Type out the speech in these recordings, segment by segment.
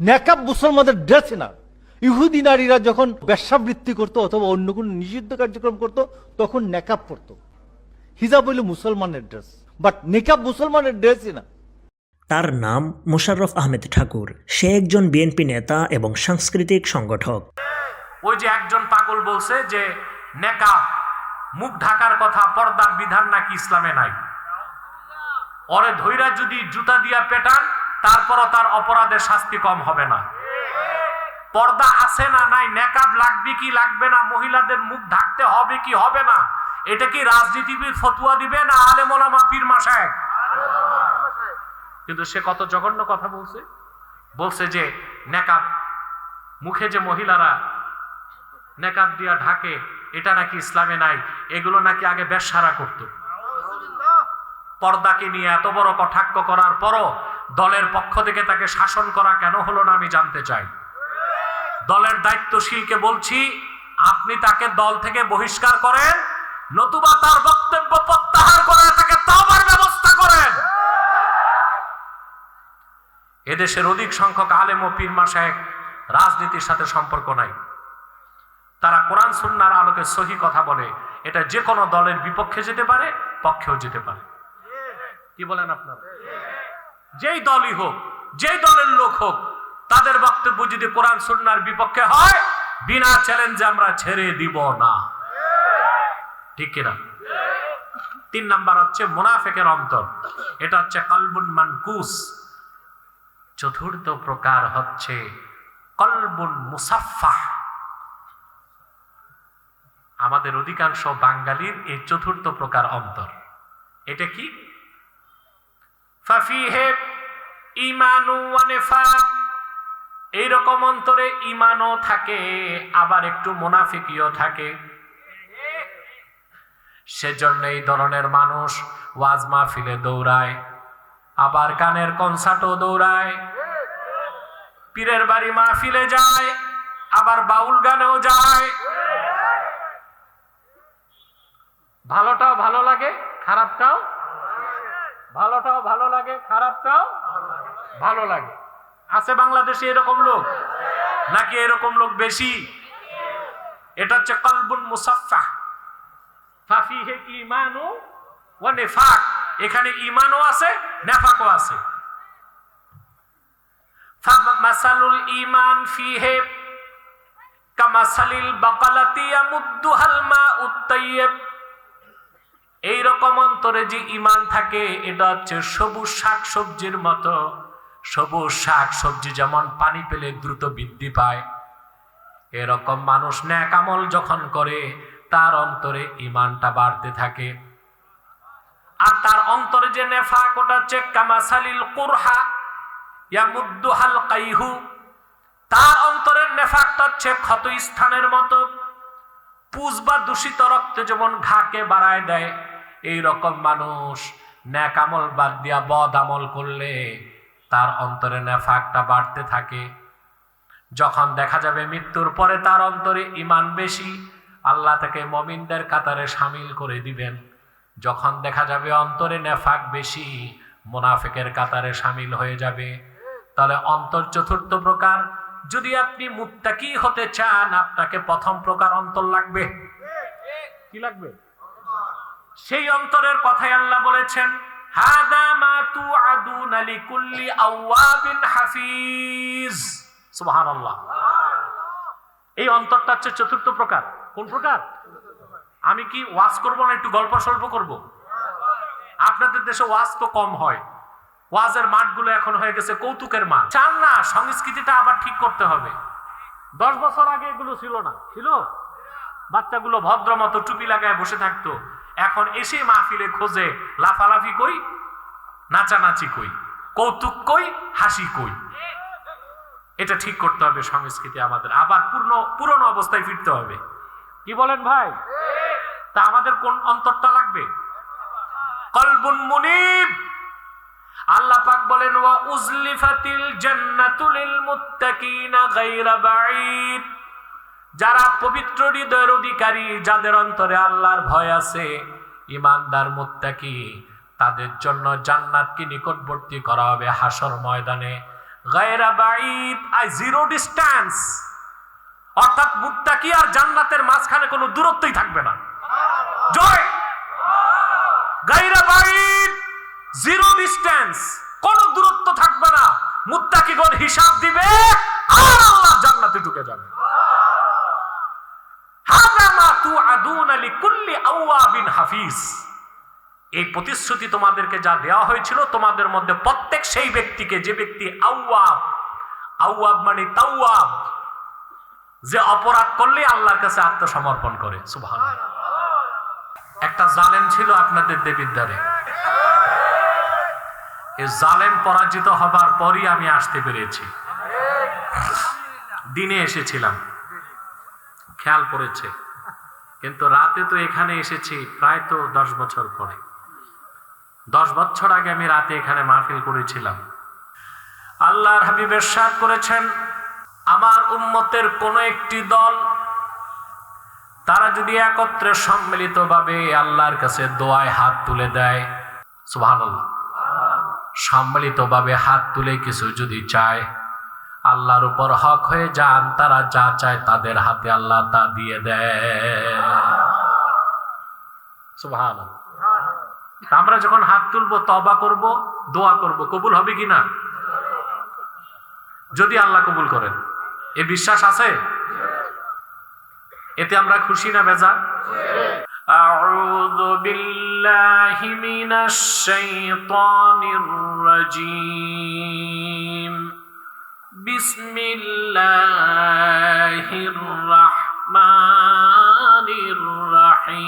নেকাব মুসলমানদের ড্রেসই না। ইহুদি নারীরা যখন ব্যবসাবৃত্তি করতো অথবা অন্য কোনো নিষিদ্ধ কার্যক্রম করতো তখন নেকাব পরতো। হিজাব হইল মুসলমানের ড্রেস বাট নেকাব মুসলমানের ড্রেসই না। তার নাম মোশাররফ আহমেদ ঠাকুর। সে একজন বিএনপি নেতা এবং সাংস্কৃতিক সংগঠক। ওই যে একজন পাগল বলছে যে নেকাব মুখ ঢাকার কথা পর্দার বিধান নাকি ইসলামে নাই? ওরে ধৈরা যদি জুতা দিয়া পেটান তারপরও তার অপরাধের শাস্তি কম হবে না। পর্দা আছে না নাই? নেকাব লাগবে কি লাগবে না? মহিলাদের মুখ ঢাকতে হবে কি হবে না? এটা কি রাজনীতিবিদ ফতুয়া দিবে না আলেমোলামা পীর মাসায়? কিন্তু সে কত জঘন্য কথা বলছে। বলছে যে, নেকাব, মুখে যে মহিলারা নেকাব দিয়া ঢাকে, এটা নাকি ইসলামে নাই, এগুলো নাকি আগে বেশারা করত। পর্দাকে নিয়ে এত বড় কটাক্ষ করার পরও দলের পক্ষ থেকে তাকে শাসন করা কেন হলো না আমি জানতে চাই। দলের দায়িত্বশীলকে বলছি, আপনি তাকে দল থেকে বহিষ্কার করেন, নতুবা তার বক্তব্য প্রত্যাহার করে তাকে তাওবার ব্যবস্থা করেন। এদেশের অধিক সংখ্যক আলেম ও পীর মাসায়েক রাজনীতির সাথে সম্পর্ক নাই। তারা কোরআন সুন্নার আলোকে সহি কথা বলে, এটা যে কোনো দলের বিপক্ষে যেতে পারে, পক্ষেও যেতে পারে। কি বলেন আপনারা? যেই দলই হোক, যেই দলের লোক হোক, তাদের বক্তব্য যদি কোরআন সুন্নার বিপক্ষে হয়, বিনা চ্যালেঞ্জে আমরা ছেড়ে দিব না। ঠিক কিনা? তিন নাম্বার হচ্ছে মুনাফেকের অন্তর। এটা হচ্ছে কালবুন মানকুস। চতুর্থ প্রকার হচ্ছে কলবুন মুসাফফা আমাদের অধিকাংশ বাঙালির এই চতুর্থ প্রকার অন্তর। এটা কি? ফাফিহে ইমানু ওয়া নিফাক এইরকম অন্তরে ইমানও থাকে, আবার একটু মুনাফিকিও থাকে। সেজন্য এই ধরনের মানুষ ওয়াজ মাহফিলে দৌড়ায়, আবার গানের কনসার্টও দৌড়ায়। পীরের বাড়ি মাহফিলে যায়, আবার বাউল গানেও যায়। ভালোটাও ভালো লাগে, খারাপটাও ভালোটাও ভালো লাগে, খারাপটাও ভালো লাগে। আছে বাংলাদেশে এরকম লোক? নাকি এরকম লোক বেশি? এটা হচ্ছে কলবুন মুসাফফা ফাফিহে ইমানু ওয়া নিফাক। এখানে ইমানও আছে, নেফাকও আছে। ফামাসালুল ইমান ফিহে কামাসালিল বাকালাতি ইয়ামুদ্দুহাল মাউত তাইয়্যিব। এই রকম অন্তরে যে ইমান থাকে, এটা হচ্ছে সবুজ শাক সবজির মতো। সবুজ শাক সবজি যেমন পানি পেলে দ্রুত বৃদ্ধি পায়, এরকম মানুষ ন্যাক আমল যখন করে, তার অন্তরে ইমানটা বাড়তে থাকে। আর তার অন্তরে যে নেফাক, ওটা হচ্ছে কামাসালিল কুরহা, ইয়ামুদ্দুহাল কাইহু। তার অন্তরের নেফাকটা হচ্ছে ক্ষত স্থানের মতো। পুজ বা দূষিত রক্তে যেমন ঘাকে বাড়ায় দেয় এই রকম মানুষ ন্যাক আমল বাদ দিয়া বদ আমল করলে তার অন্তরে নেফাকটা বাড়তে থাকে। যখন দেখা যাবে মৃত্যুর পরে তার অন্তরে ইমান বেশি, আল্লাহ তাকে মমিনদের কাতারে সামিল করে দিবেন। যখন দেখা যাবে অন্তরে নেফাক বেশি, মোনাফেকের কাতারে সামিল হয়ে যাবে। তাহলে অন্তর চতুর্থ প্রকার, যদি আপনি মুত্তাকি হতে চান, আপনাকে প্রথম প্রকার অন্তর লাগবে। কি লাগবে? সেই অন্তরের কথাই আল্লাহ বলেছেন এই অন্তরটা হচ্ছে চতুর্থ প্রকার। কোন প্রকার? আমি কি না একটু গল্প আপনাদের দেশে ওয়াজ তো কম হয়। ওয়াজের মাঠগুলো এখন হয়ে গেছে কৌতুকের মাঠ। চান না, সংস্কৃতিটা আবার ঠিক করতে হবে। দশ বছর আগে এগুলো ছিল না। ছিল? বাচ্চাগুলো ভদ্র মতো টুপি লাগায় বসে থাকতো। এখন এসে মাহফিলে খোঁজে লাফালাফি কই নাচানাচি কই কৌতুক কই, হাসি কই। এটা ঠিক করতে হবে সংস্কৃতি আমাদের। আবার পূর্ণ, পুরনো অবস্থায় ফিরতে হবে। কি বলেন ভাই? তা আমাদের কোন অন্তরটা লাগবে? কলবুন মুনিব। আল্লাহ পাক বলেন, ওয়া উজলিফাতিল জান্নাতু লিল মুত্তাকিনা গায়রা বাঈদ। যারা পবিত্র হৃদয়ের অধিকারী, যাদের অন্তরে আল্লাহর ভয় আছে, ইমানদার মুত্তাকি, তাদের জন্য জান্নাতকে নিকটবর্তী করা হবে হাসর ময়দানে। জিরো অর্থাৎ মুত্তাকি আর জান্নাতের মাঝখানে কোনো দূরত্বই থাকবে না। জয়! গায়রা জিরো দূরত্ব থাকবে না। মুত্তাকিগণ হিসাব দিবে, আর আল্লাহ জান্নাতে ঢুকে যাবে হাদা মা তুআদুনা লিকুল্লি আওয়াবিন এই প্রতিশ্রুতি তোমাদেরকে যা দেওয়া হয়েছিল, তোমাদের মধ্যে প্রত্যেক সেই ব্যক্তিকে, যে ব্যক্তি আউয়াব আউয়াব মানে তাওয়াব, যে অপরাধ করলে আল্লাহর কাছে আত্মসমর্পণ করে। সুবহান একটা জালেম ছিল আপনাদের দেবীর দ্বারে। এই জালেম পরাজিত হবার পরই আমি আসতে পেরেছি। দিনে এসেছিলাম। খেয়াল পড়েছে। কিন্তু রাতে তো এখানে এসেছি প্রায় তো দশ বছর পরে। দশ বছর আগে আমি রাতে এখানে মাহফিল করেছিলাম। আল্লাহর হাবিবের সাথ করেছেন, আমার উম্মতের কোন একটি দল, তারা যদি একত্রে সম্মিলিতভাবে আল্লাহর কাছে দোয়ায় হাত তুলে দেয়, সুবহানাল্লাহ, সম্মিলিতভাবে হাত তুলে কিছু যদি চায় আল্লাহর উপর হক হয়ে যান তারা যা চায় তাদের হাতে আল্লাহ তা দিয়ে দেয় সুবহানাল্লাহ তা আমরা যখন হাত তুলবো তবা করব দোয়া করব কবুল হবে কি না যদি আল্লাহ কবুল করেন এ বিশ্বাস আছে এতে আমরা খুশি না বেজার أعوذ بالله من الشيطان الرجيم بسم الله الرحمن الرحيم.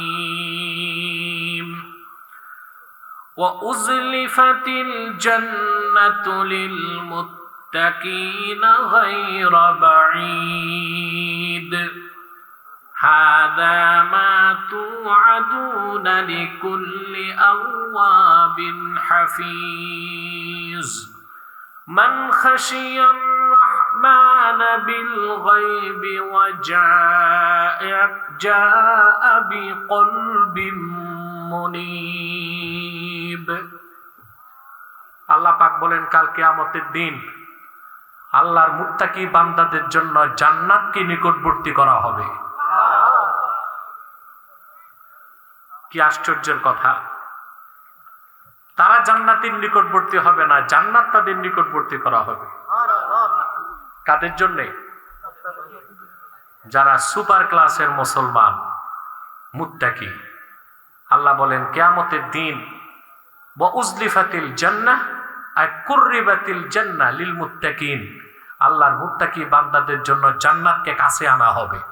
وأزلفت الجنة للمتقين غير بعيد. هذا ما توعدون لكل أواب حفيظ. من خشي الرحمن بالغيب وجاء جاء بقلب منيب আল্লাহ পাক বলেন কাল কিয়ামতের দিন আল্লাহর মুত্তাকি বান্দাদের জন্য জান্নাতকে নিকটবর্তী করা হবে কি আশ্চর্যের কথা তারা জান্নাতের নিকটবর্তী হবে না, জান্নাত তাদের নিকটবর্তী করা হবে। কাদের জন্যে? যারা সুপার ক্লাসের মুসলমান, মুত্তাকি। আল্লাহ বলেন, কেয়ামতের দিন উজলিফাতিল জান্নাহ আর কুর্রিবাতিল জান্নাহ লিল মুত্তাকিন। আল্লাহর মুত্তাকি বান্দাদের জন্য জান্নাতকে কাছে আনা হবে।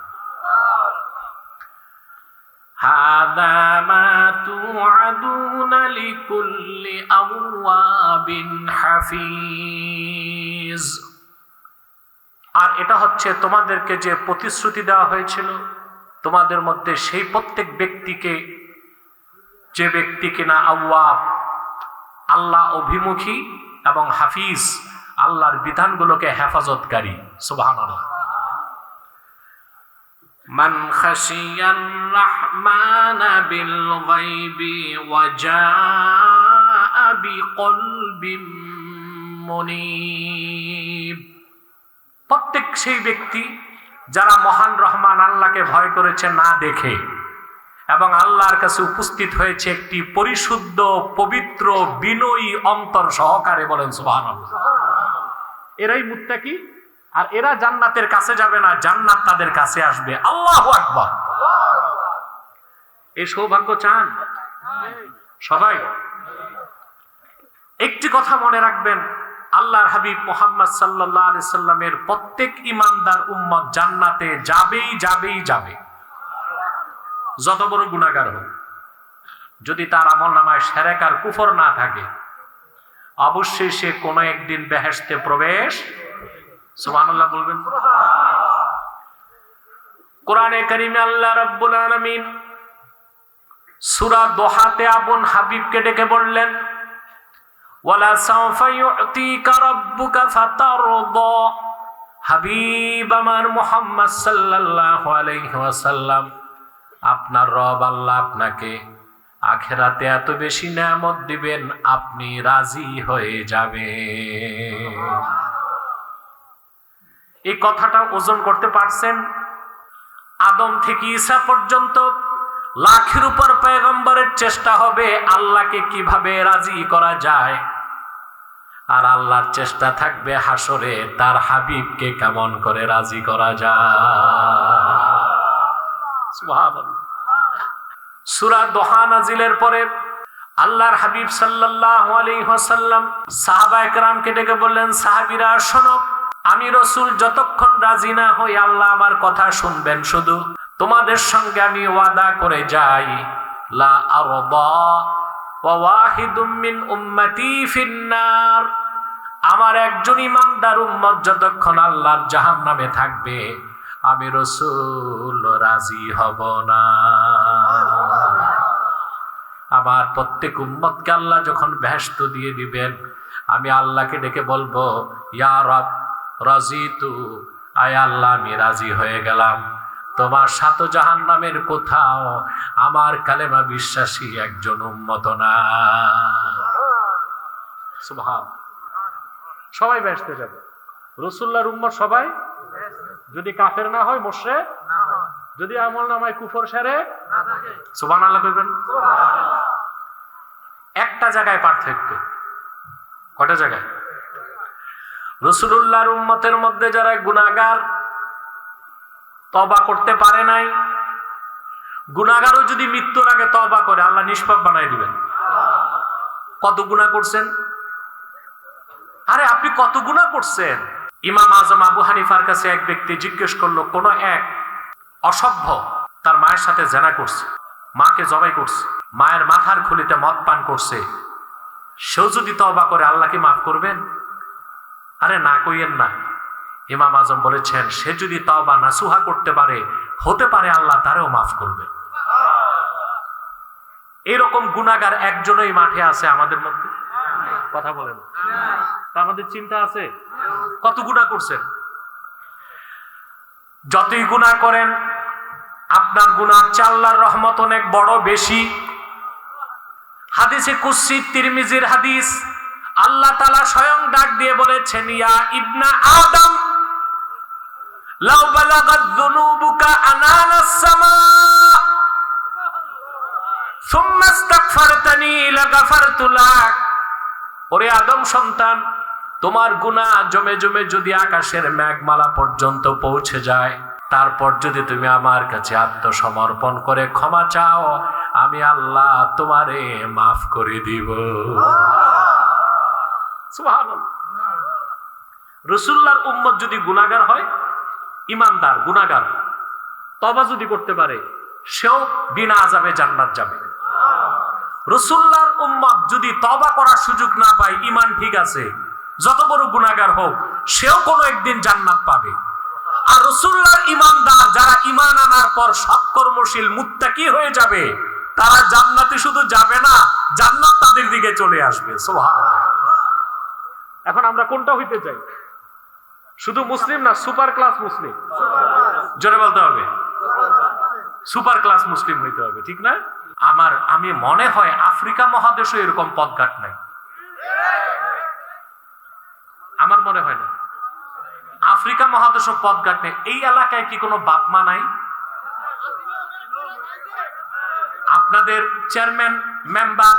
هذا ما توعدون لكل أواب حفيظ আর এটা হচ্ছে তোমাদেরকে যে প্রতিশ্রুতি দেওয়া হয়েছিল তোমাদের মধ্যে সেই প্রত্যেক ব্যক্তিকে যে ব্যক্তি কিনা আউয়াব আল্লাহ অভিমুখী এবং হাফিজ আল্লাহর বিধানগুলোকে হেফাজতকারী সুবহানাল্লাহ من خشي الرحمن بالغيب وجاء بقلب منيب প্রত্যেক সেই ব্যক্তি যারা মহান রহমান আল্লাহকে ভয় করেছে না দেখে এবং আল্লাহর কাছে উপস্থিত হয়েছে একটি পরিশুদ্ধ পবিত্র বিনয়ী অন্তর সহকারে বলেন সুবহানাল্লাহ এরাই মুত্তাকি আর এরা জান্নাতের কাছে যাবে না, জান্নাত তাদের কাছে আসবে। আল্লাহ আকবার। এই সৌভাগ্য চান? সবাই? একটি কথা মনে রাখবেন, আল্লাহর হাবিব মোহাম্মদ সাল্লাহ আলি সাল্লামের প্রত্যেক ইমানদার উম্মত জান্নাতে যাবেই যাবেই, যাবে। যত বড় গুণাগার হোক, যদি তার আমল নামায় সেরেক আর কুফর না থাকে অবশ্যই সে কোনো একদিন বেহেস্তে প্রবেশ সুবহানাল্লাহ বলবেন। কোরআনে কারিমে আল্লাহ রাব্বুল আলামিন সূরা দোহাতে আপন হাবিবকে ডেকে বললেন, ওয়ালা সাউফা ইউতিকা রাব্বুকা ফাতারদা। হাবিব আমার মুহাম্মদ সাল্লাল্লাহু আলাইহি ওয়াসাল্লাম, আপনার রব আল্লাহ আপনাকে আখেরাতে এত বেশি নেয়ামত দিবেন, আপনি রাজি হয়ে যাবেন। এই কথাটা ওজন করতে পারছেন? আদম থেকে ঈসা পর্যন্ত লাখের উপর পয়গম্বরের চেষ্টা হবে আল্লাহকে কীভাবে রাজি করা যায়। আর আল্লাহর চেষ্টা থাকবে হাসরে, তার হাবিবকে কেমন করে রাজি করা যায়। সূরা দোহা নাজিলের পরে আল্লাহর হাবিব সাল্লাল্লাহু আলাইহি ওয়াসাল্লাম সাহাবা একরামকে ডেকে বললেন, সাহাবিরা, শোনো আমি রসুল, যতক্ষণ রাজি না হই আল্লাহ আমার কথা শুনবেন শুধু। তোমাদের সঙ্গে আমি ওয়াদা করে যাই। লা মিন উম্মতি ফিন্নার। আমার একজন ইমানদার উম্মত যতক্ষণ আল্লাহর জাহান্নামে থাকবে, আমি রসুল রাজি হব না। আমার প্রত্যেক উম্মতকে আল্লাহ যখন ব্যস্ত দিয়ে দিবেন, আমি আল্লাহকে ডেকে বলব, ইয়া রব রাজি তু? আয় আল্লাহ আমি রাজি হয়ে গেলাম। তোমার সাত জাহান নামের কোথাও আমার কালেমা বিশ্বাসী একজন উম্মত না। সবাই ব্যস্ত যাবে। রসুল্লাহর উম্মত সবাই? যদি কাফের না হয় মোশরে যদি আমল নামায় কুফর সেরে? সুবহান আল্লাহ কইবেন একটা জায়গায় পার্থক্য। কটা জায়গায়? রসুল্লাহর উম্মতের মধ্যে যারা গুনাগার তবা করতে পারে নাই গুনাগারও যদি মৃত্যুর আগে তবা করে, আল্লাহ নিষ্পাপ বানাই দিবেন। কত গুণা করছেন? আরে, আপনি কত গুণা করছেন? ইমাম আজম আবু হানিফার কাছে এক ব্যক্তি জিজ্ঞেস করল, কোন এক অসভ্য তার মায়ের সাথে জেনা করছে, মাকে জবাই করছে, মায়ের মাথার খুলিতে মদ পান করছে, সেও যদি তবা করে আল্লাহকে মাফ করবেন? আরে না কইয়েন না। ইমাম আজম বলেছেন, সে যদি তবা নাসুহা করতে পারে, হতে পারে আল্লাহ তারেও মাফ করবে। এরকম গুনাগার একজনই মাঠে আছে আমাদের মধ্যে। কথা বলেন। আমাদের চিন্তা আছে? কত গুণা করছেন? যতই গুণা করেন, আপনার গুনার চাল্লার রহমত অনেক বড়, বেশি। হাদিসে কুসি তিরমিজির হাদিস আল্লাহ তালা স্বয়ং ডাক দিয়ে বলেছেন, ইয়া ইবনা আদম ওরে আদম সন্তান, তোমার গুনাহ জমে জমে যদি আকাশের মেঘমালা পর্যন্ত পৌঁছে যায়, তারপর যদি তুমি আমার কাছে আত্মসমর্পণ করে ক্ষমা চাও, আমি আল্লাহ তোমারে মাফ করে দিব। রসুল্লাহর উম্মত যদি গুনাগার হয় ইমানদার গুনাগার তবা যদি করতে পারে, সেও বিনা আজাবে জান্নাত যাবে। রসুল্লাহর উম্মত যদি তবা করার সুযোগ না পায় ইমান ঠিক আছে, যত বড় গুনাগার হোক, সেও কোনো একদিন জান্নাত পাবে। আর রসুল্লাহর ইমানদার যারা ইমান আনার পর সৎকর্মশীল মুত্তাকি হয়ে যাবে, তারা জান্নাতে শুধু যাবে না, জান্নাত তাদের দিকে চলে আসবে সোহা এখন আমরা কোনটা হইতে চাই? শুধু মুসলিম না সুপার ক্লাস মুসলিম? জোরে বলতে হবে। সুপার ক্লাস মুসলিম হইতে হবে, ঠিক না? আমার, আমি মনে হয় আফ্রিকা মহাদেশে এরকম পথঘাট নাই। আমার মনে হয় না। আফ্রিকা মহাদেশ পথঘাট নেই। এই এলাকায় কি কোনো বাপমা নাই? আপনাদের চেয়ারম্যান মেম্বার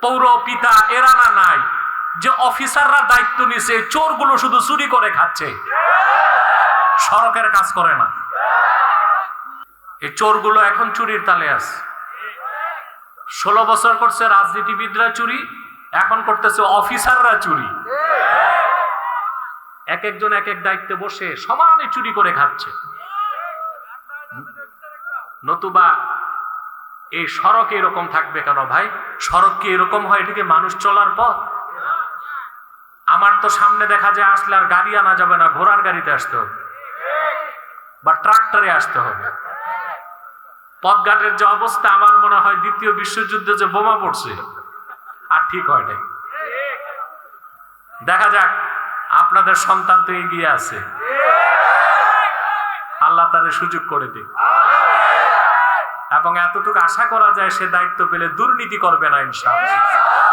পৌর পিতা এরা না নাই। যে অফিসাররা দায়িত্ব নিছে, চোরগুলো শুধু চুরি করে খাচ্ছে। সড়কের কাজ করে না। এই চোরগুলো এখন চুরির তালে আছে। ষোলো বছর করছে রাজনীতিবিদরা চুরি, এখন করতেছে অফিসাররা চুরি। এক একজন এক এক দায়িত্বে বসে সমানে চুরি করে খাচ্ছে। নতুবা এই সড়ক এরকম থাকবে কেন ভাই? সড়ক কি এরকম হয়? এটাকে মানুষ চলার পথ? আমার তো সামনে দেখা যায় আসলে আর গাড়ি আনা যাবে না, ঘোড়ার গাড়িতে আসতে হবে। বা ট্রাক্টরে আসতে হবে। পথঘাটের যে অবস্থা, আমার মনে হয় দ্বিতীয় বিশ্বযুদ্ধে যে বোমা পড়ছে, আর ঠিক হয় নাই। দেখা যাক, আপনাদের সন্তান তো এগিয়ে আছে। আল্লাহ তাদের সুযোগ করে দিক। এবং এতটুকু আশা করা যায়, সে দায়িত্ব পেলে দুর্নীতি করবে না, ইনশাআল্লাহ।